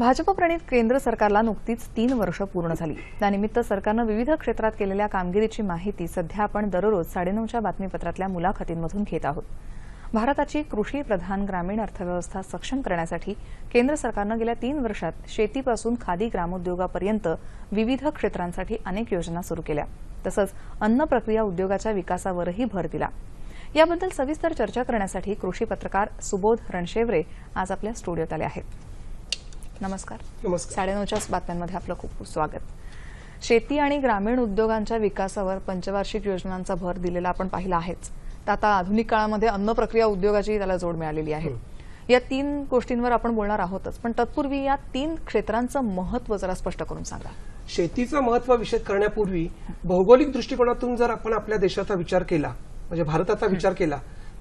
भाजपप्रणित केंद्र सरकारला नुकतीच तीन वर्ष पूर्ण झाली. त्यानिमित्त सरकारनं विविध क्षेत्रात केलेल्या कामगिरीची माहिती सध्या आपण दररोज साडेनऊच्या बातमीपत्रातल्या मुलाखतींमधून घेत आहोत. भारताची कृषी प्रधान ग्रामीण अर्थव्यवस्था सक्षम करण्यासाठी केंद्र सरकारनं गेल्या तीन वर्षात शेतीपासून खादी ग्रामोद्योगापर्यंत विविध क्षेत्रांसाठी अनेक योजना सुरू केल्या. तसंच अन्न प्रक्रिया उद्योगाच्या विकासावरही भर दिला. याबद्दल सविस्तर चर्चा करण्यासाठी कृषी पत्रकार सुबोध रणशेवरे आज आपल्या स्टुडिओत आले आहेत. नमस्कार. नमस्कार. साडेनऊच्या बातम्यांमध्ये आपलं खूप खूप स्वागत. शेती आणि ग्रामीण उद्योगांच्या विकासावर पंचवार्षिक योजनांचा भर दिलेला आपण पाहिला आहेच. तर आता आधुनिक काळामध्ये अन्न प्रक्रिया उद्योगाची त्याला जोड मिळालेली आहे. या तीन गोष्टींवर आपण बोलणार आहोतच. पण तत्पूर्वी या तीन क्षेत्रांचं महत्त्व जरा स्पष्ट करून सांगा. शेतीचं महत्त्व विषद करण्यापूर्वी भौगोलिक दृष्टिकोनातून जर आपण आपल्या देशाचा विचार केला म्हणजे भारताचा विचार केला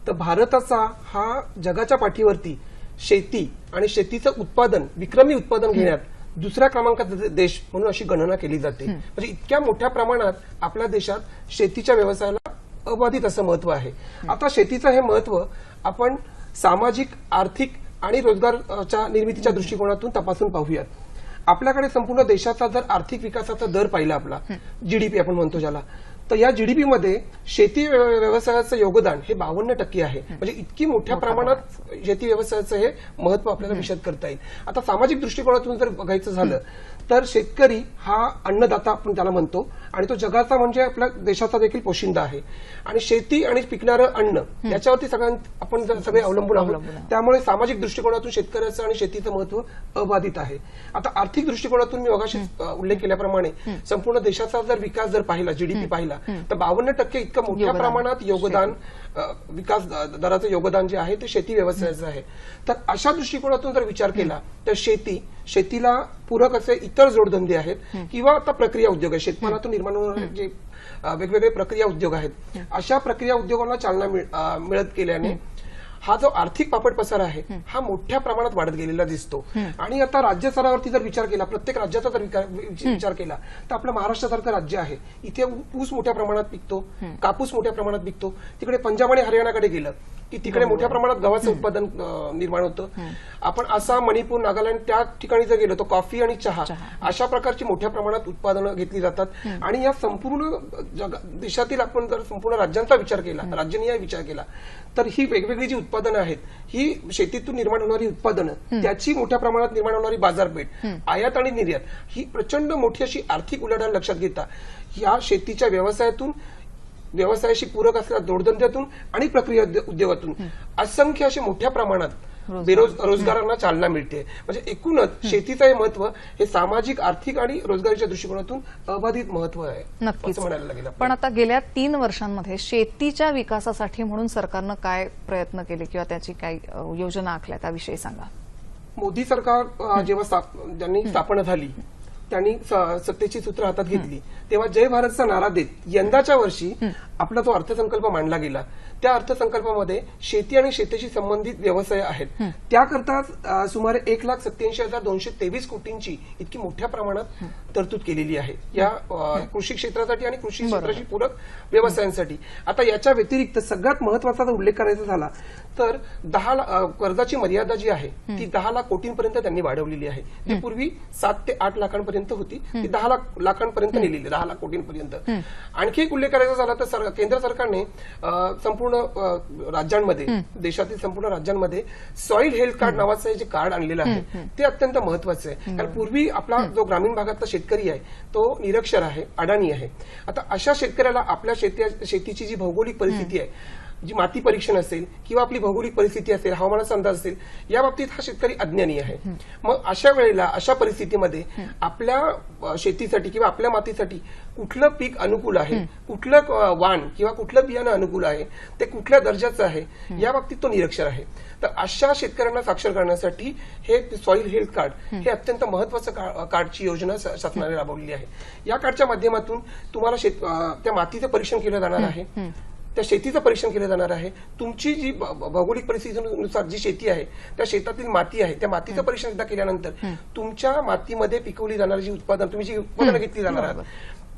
तर भारताचा हा जगाच्या पाठीवरती शेती आणि शेतीचं उत्पादन विक्रमी उत्पादन घेण्यात दुसऱ्या क्रमांकाचा देश म्हणून अशी गणना केली जाते. म्हणजे इतक्या मोठ्या प्रमाणात आपल्या देशात शेतीच्या व्यवसायाला अबाधित असं महत्त्व आहे. आता शेतीचं हे महत्त्व आपण सामाजिक आर्थिक आणि रोजगारच्या निर्मितीच्या दृष्टिकोनातून तपासून पाहूयात. आपल्याकडे संपूर्ण देशाचा जर आर्थिक विकासाचा दर पाहिला आपला जीडीपी आपण म्हणतो ज्याला तर या जीडीपी मध्ये शेती व्यव- व्यवसायाचं योगदान हे बावन्न टक्के आहे. म्हणजे इतकी मोठ्या प्रमाणात शेती व्यवसायाचं हे महत्त्व आपल्याला विशद करता येईल. आता सामाजिक दृष्टिकोनातून जर बघायचं झालं तर शेतकरी हा अन्नदाता आपण त्याला म्हणतो. आणि तो जगाचा म्हणजे आपल्या देशाचा देखील पोशिंदा आहे. आणि शेती आणि पिकणारं अन्न याच्यावरती सगळ्यां आपण जर सगळे अवलंबून आहोत. त्यामुळे सामाजिक दृष्टिकोनातून शेतकऱ्याचं आणि शेतीचं महत्त्व अबाधित आहे. आता आर्थिक दृष्टिकोनातून मी मगाशी उल्लेख केल्याप्रमाणे संपूर्ण देशाचा जर विकास जर पाहिला जीडीपी पाहिला तर बावन्न टक्के इतकं मोठ्या. प्रमाणात योगदान विकास दराचं योगदान जे आहे ते शेती व्यवसायाचं आहे. तर अशा दृष्टिकोनातून जर विचार केला तर शेती शेतीला पूरक असे इतर जोडधंदे आहेत किंवा आता प्रक्रिया उद्योग आहे. शेतमालातून निर्माण होणारे जे वेगवेगळे प्रक्रिया उद्योग आहेत. अशा प्रक्रिया उद्योगांना चालना मिळत गेल्याने हा जो आर्थिक पापड पसार आहे हा मोठ्या प्रमाणात वाढत गेलेला दिसतो. आणि आता राज्य स्तरावरती जर विचार केला प्रत्येक राज्याचा जर विचार केला तर आपलं महाराष्ट्रासारखं राज्य आहे. इथे ऊस मोठ्या प्रमाणात पिकतो कापूस मोठ्या प्रमाणात पिकतो. तिकडे पंजाब आणि हरियाणाकडे गेलं की तिकडे मोठ्या प्रमाणात गव्हाचं उत्पादन निर्माण होतं. आपण आसाम मणिपूर नागालँड त्या ठिकाणी जर गेलो तर कॉफी आणि चहा अशा प्रकारची मोठ्या प्रमाणात उत्पादनं घेतली जातात. आणि या संपूर्ण देशातील आपण जर संपूर्ण राज्यांचा विचार केला राज्यनिहाय विचार केला तर ही वेगवेगळी जी उत्पादनं आहेत ही शेतीतून निर्माण होणारी उत्पादनं त्याची मोठ्या प्रमाणात निर्माण होणारी बाजारपेठ आयात आणि निर्यात ही प्रचंड मोठी अशी आर्थिक उलाढाल लक्षात घेता या शेतीच्या व्यवसायातून व्यवसायाशी पूरक असलेल्या जोडधंद्यातून आणि प्रक्रिया उद्यो- उद्योगातून असंख्य अशी मोठ्या प्रमाणात बेरोज रोजगारांना चालना मिळते. म्हणजे एकूणच शेतीचं हे महत्त्व हे सामाजिक आर्थिक आणि रोजगारीच्या दृष्टिकोनातून अबाधित महत्त्व आहे. नक्कीच. असं म्हणायला लागेल. पण आता गेल्या तीन वर्षांमध्ये शेतीच्या विकासासाठी म्हणून सरकारनं काय प्रयत्न केले किंवा त्याची काय योजना आखल्या त्याविषयी सांगा. मोदी सरकार जेव्हा ज्यांनी स्थापना झाली त्यांनी सत्तेची सूत्र हातात घेतली. तेव्हा जय भारतचा नारा देत यंदाच्या वर्षी आपला जो अर्थसंकल्प मांडला गेला. त्या अर्थसंकल्पामध्ये शेती आणि शेतीशी संबंधित व्यवसाय आहेत. त्याकरता सुमारे एक लाख सत्याऐंशी हजार दोनशे तेवीस कोटींची इतकी मोठ्या प्रमाणात तरतूद केलेली आहे. या कृषी क्षेत्रासाठी आणि कृषी क्षेत्राशी पूरक व्यवसायांसाठी. आता याच्या व्यतिरिक्त सगळ्यात महत्त्वाचा जर उल्लेख करायचा झाला तर दहा कर्जाची मर्यादा जी आहे ती दहा लाख कोटींपर्यंत त्यांनी वाढवलेली आहे. ती पूर्वी सात ते आठ लाखांपर्यंत होती. ती दहा लाख लाखांपर्यंत नेलेली दहा लाख कोटींपर्यंत. आणखी एक उल्लेख करायचा झाला तर केंद्र सरकारने अ, संपूर्ण राज्यांमध्ये देशातील संपूर्ण राज्यांमध्ये सॉइल हेल्थ कार्ड नावाचं जे कार्ड आणलेलं आहे ते अत्यंत महत्वाचं आहे. कारण पूर्वी आपला जो ग्रामीण भागातला शेतकरी आहे तो निरक्षर आहे अडाणी आहे. आता अशा शेतकऱ्याला आपल्या शेती शेतीची जी भौगोलिक परिस्थिती आहे जी माती परीक्षण असेल किंवा आपली भौगोलिक परिस्थिती असेल हवामानाचा अंदाज असेल या बाबतीत हा शेतकरी अज्ञानी आहे. मग अशा वेळेला अशा परिस्थितीमध्ये आपल्या शेतीसाठी किंवा आपल्या मातीसाठी कुठलं पीक अनुकूल आहे? कुठलं वाण किंवा कुठलं बियाणं अनुकूल आहे? ते कुठल्या दर्जाचं आहे? या बाबतीत तो निरक्षर आहे. तर अशा शेतकऱ्यांना साक्षर करण्यासाठी हे सॉइल हेल्थ कार्ड हे. अत्यंत महत्वाचं कार्डची योजना शासनाने राबवलेली आहे. या कार्डच्या माध्यमातून तुम्हाला शेत त्या मातीचं परीक्षण केलं जाणार आहे. त्या शेतीचं परीक्षण केलं जाणार आहे. तुमची जी भौगोलिक परिस्थितीनुसार जी शेती आहे त्या शेतातील माती आहे त्या मातीचं परीक्षण एकदा केल्यानंतर तुमच्या मातीमध्ये पिकवली जाणारी जी उत्पादन तुम्ही जी उत्पादनं घेतली जाणार आहात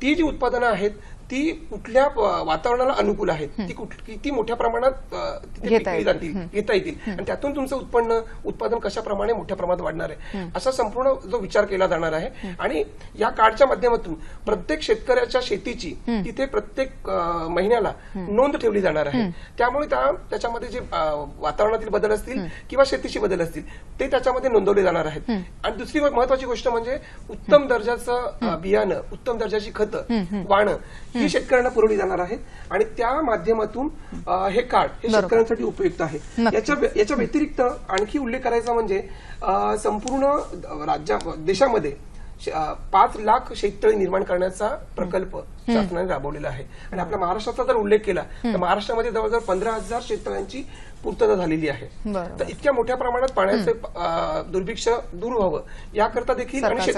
ती जी उत्पादनं आहेत ती कुठल्या वातावरणाला अनुकूल आहेत. ती किती मोठ्या प्रमाणात जातील घेता येतील. आणि त्यातून तुमचं उत्पन्न उत्पादन कशा प्रमाणे मोठ्या प्रमाणात वाढणार आहे? असा संपूर्ण जो विचार केला जाणार आहे. आणि या कार्डच्या माध्यमातून प्रत्येक शेतकऱ्याच्या शेतीची तिथे प्रत्येक महिन्याला नोंद ठेवली जाणार आहे. त्यामुळे त्या त्याच्यामध्ये जे वातावरणातील बदल असतील किंवा शेतीची बदल असतील ते त्याच्यामध्ये नोंदवले जाणार आहेत. आणि दुसरी महत्वाची गोष्ट म्हणजे उत्तम दर्जाचं बियाणं उत्तम दर्जाची खतं वाणं ही शेतकऱ्यांना पुरवली जाणार आहेत आणि त्या माध्यमातून हे कार्ड हे शेतकऱ्यांसाठी उपयुक्त आहे. याच्या व्य- याच्या व्यतिरिक्त आणखी उल्लेख करायचा म्हणजे संपूर्ण राज्या देशामध्ये पाच लाख शेततळी निर्माण करण्याचा प्रकल्प शासनाने राबवलेला आहे. आणि आपल्या महाराष्ट्राचा जर उल्लेख केला तर महाराष्ट्रामध्ये जवळजवळ पंधरा हजार शेततळ्यांची पूर्तता झालेली आहे. तर इतक्या मोठ्या प्रमाणात पाण्याचे दुर्भिक्ष दूर व्हावं. याकरता देखील सरकारचे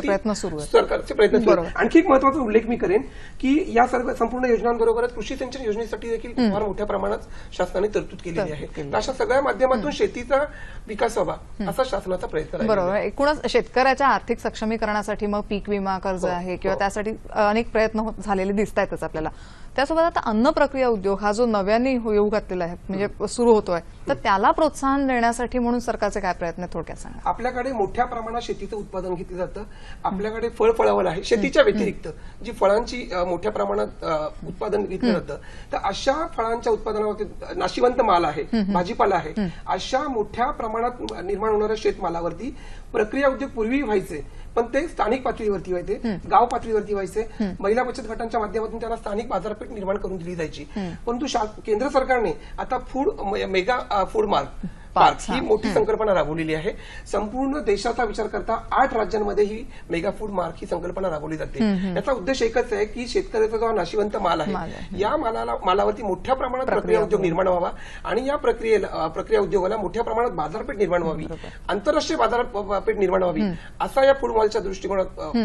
प्रयत्न सुरू. आणखी एक महत्त्वाचा उल्लेख मी करेन की या सर्व संपूर्ण योजनांबरोबरच कृषी सिंचन योजनेसाठी देखील फार मोठ्या प्रमाणात शासनाने तरतूद केलेली आहे. अशा सगळ्या माध्यमातून शेतीचा विकास व्हावा असा शासनाचा प्रयत्न. बरोबर. एकूणच शेतकऱ्याच्या आर्थिक सक्षमीकरणासाठी मग पीक विमा कर्ज हो, आहे किंवा हो. त्यासाठी अनेक प्रयत्न झालेले दिसत आहेतच आपल्याला. त्यासोबत आता अन्न प्रक्रिया उद्योग हा जो नव्याने येऊ घातलेला आहे म्हणजे सुरू होतोय तर त्याला प्रोत्साहन देण्यासाठी म्हणून सरकारचे काय प्रयत्न? थोडक्यात सांगा. आपल्याकडे मोठ्या प्रमाणात शेतीचं उत्पादन घेतलं जातं. आपल्याकडे फळ फळावल आहे शेतीच्या व्यतिरिक्त जी फळांची मोठ्या प्रमाणात उत्पादन घेतलं जातं तर अशा फळांच्या उत्पादनावरती नाशिवंत माल आहे भाजीपाला आहे अशा मोठ्या प्रमाणात निर्माण होणाऱ्या शेतमालावरती प्रक्रिया उद्योग पूर्वी व्हायचे. पण ते स्थानिक पातळीवरती व्हायचे गाव पातळीवरती व्हायचे. महिला बचत गटांच्या माध्यमातून त्यांना स्थानिक बाजारपेठ निर्माण करून दिली जायची. परंतु केंद्र सरकारने आता food mega food mark park ही मोठी संकल्पना राबवलेली आहे. संपूर्ण देशाचा विचार करता आठ राज्यांमध्ये ही मेगा फूड मार्क ही संकल्पना राबवली जाते. याचा उद्देश एकच आहे की शेतकऱ्याचा जो नाशिवंत माल आहे या मालाला मालावरती मोठ्या प्रमाणात प्रक्रिया उद्योग निर्माण व्हावा आणि या प्रक्रियेला प्रक्रिया उद्योगाला मोठ्या प्रमाणात बाजारपेठ निर्माण व्हावी. आंतरराष्ट्रीय बाजारपेठ निर्माण व्हावी असा या फूड मॉलच्या दृष्टिकोनात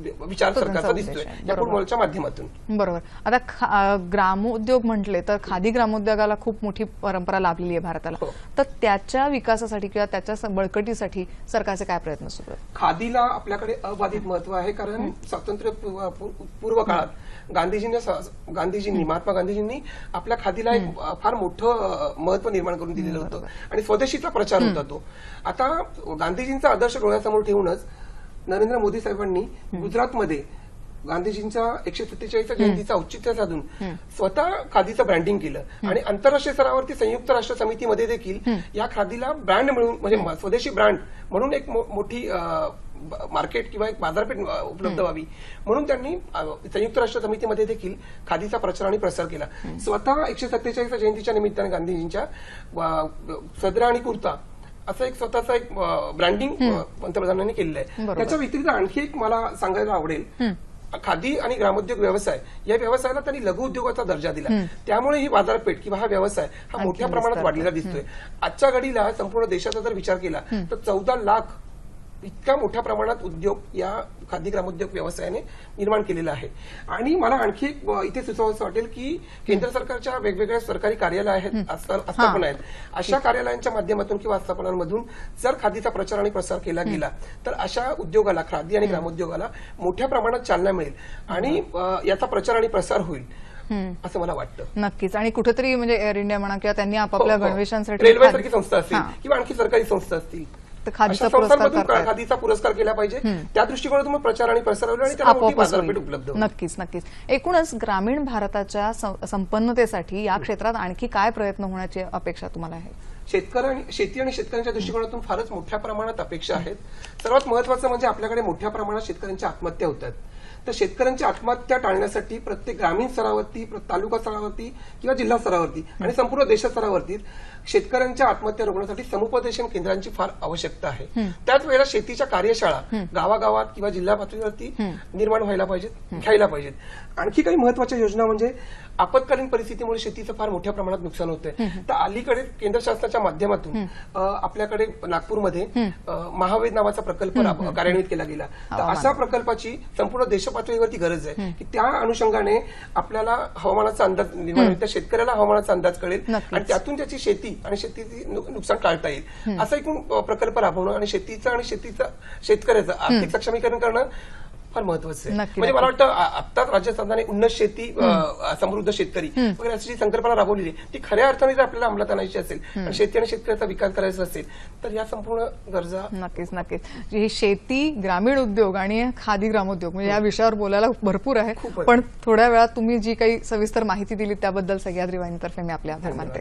विचार सरकारचा दिसतोय. या फूड मॉलच्या माध्यमातून. बरोबर. आता ग्रामोद्योग म्हटले तर खादी ग्रामोद्योगाला खूप मोठी परंपरा लाभलेली आहे भारताला. हो. तर त्याच्या विकासासाठी किंवा त्याच्या बळकटीसाठी सरकारचे काय प्रयत्न सुरू आहेत? खादीला आपल्याकडे अबाधित महत्त्व आहे कारण स्वातंत्र्य पूर्व काळात गांधीजींनी गांधीजींनी महात्मा गांधीजींनी आपल्या खादीला एक फार मोठं महत्त्व निर्माण करून दिलेलं होतं. आणि स्वदेशीचा प्रचार होता तो. आता गांधीजींचा आदर्श डोळ्यासमोर ठेवूनच नरेंद्र मोदी साहेबांनी गुजरातमध्ये गांधीजींचा एकशे सत्तेचाळीस जयंतीचा औचित्य साधून स्वतः खादीचं ब्रँडिंग केलं. आणि आंतरराष्ट्रीय स्तरावरती संयुक्त राष्ट्र समितीमध्ये देखील या खादीला ब्रँड म्हणून म्हणजे स्वदेशी ब्रँड म्हणून एक मोठी मार्केट किंवा एक बाजारपेठ उपलब्ध व्हावी. म्हणून त्यांनी संयुक्त राष्ट्र समितीमध्ये देखील खादीचा प्रचार आणि प्रसार केला. स्वतः एकशे सत्तेचाळीस जयंतीच्या निमित्ताने गांधीजींच्या सदरा आणि कुर्ता असं एक स्वतःचा एक ब्रँडिंग पंतप्रधानांनी केलेलं आहे. त्याच्या व्यतिरिक्त आणखी एक मला सांगायला आवडेल. खादी आणि ग्रामोद्योग व्यवसाय. या व्यवसायाला त्यांनी लघु उद्योगाचा दर्जा दिला. त्यामुळे ही बाजारपेठ किंवा हा व्यवसाय हा मोठ्या प्रमाणात. वाढलेला दिसतोय. आजच्या घडीला संपूर्ण देशाचा जर विचार केला तर चौदा लाख इतक्या मोठ्या प्रमाणात उद्योग या खादी ग्रामोद्योग व्यवसायाने निर्माण केलेला आहे. आणि मला आणखी एक इथे सुचवावंसं वाटेल की केंद्र सरकारच्या वेगवेगळ्या सरकारी कार्यालय आहेत आस्था- आस्थापना आहेत. अशा कार्यालयांच्या माध्यमातून किंवा आस्थापनांमधून जर खादीचा प्रचार आणि प्रसार केला गेला तर अशा उद्योगाला खादी आणि ग्रामोद्योगाला मोठ्या प्रमाणात चालना मिळेल. आणि याचा प्रचार आणि प्रसार होईल असं मला वाटतं. नक्कीच. आणि कुठेतरी म्हणजे एअर इंडिया म्हणा किंवा त्यांनी आपापल्या हो, हो. गणवेशांसाठी रेल्वे खादी- सारखी संस्था असतील. किंवा आणखी सरकारी संस्था असतील. खादीचा पुरस्कार. खादीचा पुरस्कार केला पाहिजे? त्या दृष्टिकोनातून प्रचार आणि प्रसार आणि त्याला बाजारपेठ. उपलब्ध नक्कीच नक्कीच. एकूणच ग्रामीण भारताच्या संपन्नतेसाठी या क्षेत्रात आणखी काय प्रयत्न होण्याची अपेक्षा तुम्हाला आहे? शेतकरी आणि शेती आणि शेतकऱ्यांच्या दृष्टिकोनातून फारच मोठ्या प्रमाणात अपेक्षा आहेत. सर्वात महत्वाचं म्हणजे आपल्याकडे मोठ्या प्रमाणात शेतकऱ्यांच्या आत्महत्या होतात तर शेतकऱ्यांची आत्महत्या टाळण्यासाठी प्रत्येक ग्रामीण स्तरावरती तालुका स्तरावरती किंवा जिल्हा स्तरावरती आणि संपूर्ण देश स्तरावरती शेतकऱ्यांच्या आत्महत्या रोखण्यासाठी समुपदेशन केंद्रांची फार आवश्यकता आहे. त्याच वेळेला शेतीच्या कार्यशाळा गावागावात किंवा जिल्हा पातळीवरती निर्माण व्हायला पाहिजेत घ्यायला पाहिजेत. आणखी काही महत्त्वाच्या योजना म्हणजे आपत्कालीन परिस्थितीमुळे शेतीचं फार मोठ्या प्रमाणात नुकसान होतंय. तर अलीकडे केंद्र शासनाच्या माध्यमातून अ, आपल्याकडे नागपूरमध्ये महावेद नावाचा प्रकल्प कार्यान्वित केला गेला. तर अशा प्रकल्पाची संपूर्ण देशपातळीवरती गरज आहे की त्या अनुषंगाने आपल्याला हवामानाचा अंदाज निर्माण होईल त्या शेतकऱ्याला हवामानाचा अंदाज कळेल. आणि त्यातून त्याची शेती आणि शेतीची नुकसान टाळता येईल. असा एकूण प्रकल्प राबवणं आणि शेतीचं आणि शेतीचं शेतकऱ्याचं आर्थिक सक्षमीकरण करणं फार महत्वाचं आहे. म्हणजे मला. वाटतं आत्ताच राज्य शासनाने उन्नत शेती समृद्ध शेतकरी वगैरे अशी जी संकल्पना राबवलेली आहे, ती खऱ्या अर्थाने जर आपल्याला अंमलात आणायची असेल आणि शेती आणि शेतकऱ्याचा विकास करायचा असेल तर या संपूर्ण गरजा नक्कीच नक्कीच. ही शेती ग्रामीण उद्योग आणि खादी ग्रामोद्योग म्हणजे या विषयावर बोलायला भरपूर आहे. पण थोड्या वेळात तुम्ही जी काही सविस्तर माहिती दिली त्याबद्दल सह्याद्री वाहिनीतर्फे मी आपले आभार मानते.